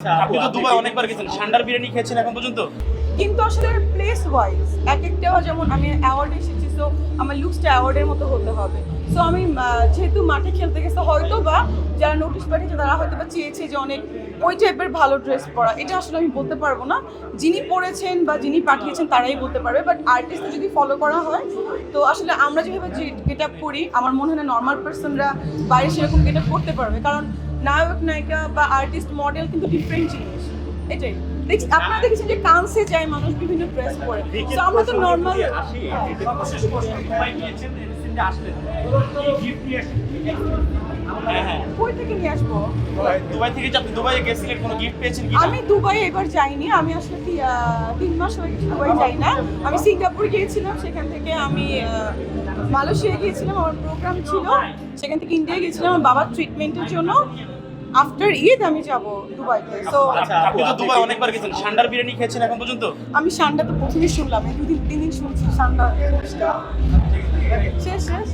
আপনি তো দুবাই অনেকবার গেছেন, সান্ডার বিরিয়ানি খেয়েছেন এখন পর্যন্ত? কিন্তু আসলে প্লেস ওয়াইজ এক একটা যেমন আমি অ্যাওয়ার্ড এসেছি সো আমার লুকসটা অ্যাওয়ার্ডের মতো হতে হবে। সো আমি যেহেতু মাঠে খেলতে গেছে হয়তো বা যারা নোটিশ পাঠিয়েছে, তারা হয়তো বা চেয়েছে যে অনেক ওই টাইপের ভালো ড্রেস পরা। এটা আসলে আমি বলতে পারব না। যিনি পরেছেন বা যিনি পাঠিয়েছেন, তারাই বলতে পারবে। বাট আর্টিস্টকে যদি ফলো করা হয়, তো আসলে আমরা যেভাবে গেট আপ করি, আমার মনে হয় না নর্মাল পার্সনরা বাইরে সেরকম গেট আপ করতে পারবে। কারণ নায়ক নায়িকা বা আর্টিস্ট মডেল কিন্তু ডিফারেন্ট জিনিস। এটাই। দেখছি আপনারা দেখেছেন যে কানসে যায় মানুষ বিভিন্ন ড্রেস পরে। তো আমরা তো নর্মাল দুবাই হ্যাঁ। কই থেকে নিয়ে আসব? দুবাই থেকে আপনি দুবাইয়ে গেছিলেন কোনো গিফট পেয়েছেন কি আমি দুবাই এবার যাইনি। আমি আসলে তিন মাস হয়ে গেছে দুবাই যাই না। আমি সিঙ্গাপুর গিয়েছিলাম সেখান থেকে আমি মালয়েশিয়া গিয়েছিলাম আমার প্রোগ্রাম ছিল। সেখান থেকে ইন্ডিয়া গিয়েছিলাম আমার বাবার ট্রিটমেন্টের জন্য। আফটার ঈদ আমি যাব দুবাইতে। সো আচ্ছা আপনি তো দুবাই অনেকবার গেছেন। সান্ডার বিরিয়ানি খেয়েছেন এখন পর্যন্ত? আমি সান্ডা তো প্রথমে শুনলাম এই দুদিন তিন দিন শুনছি সান্ডা। শেষ শেষ।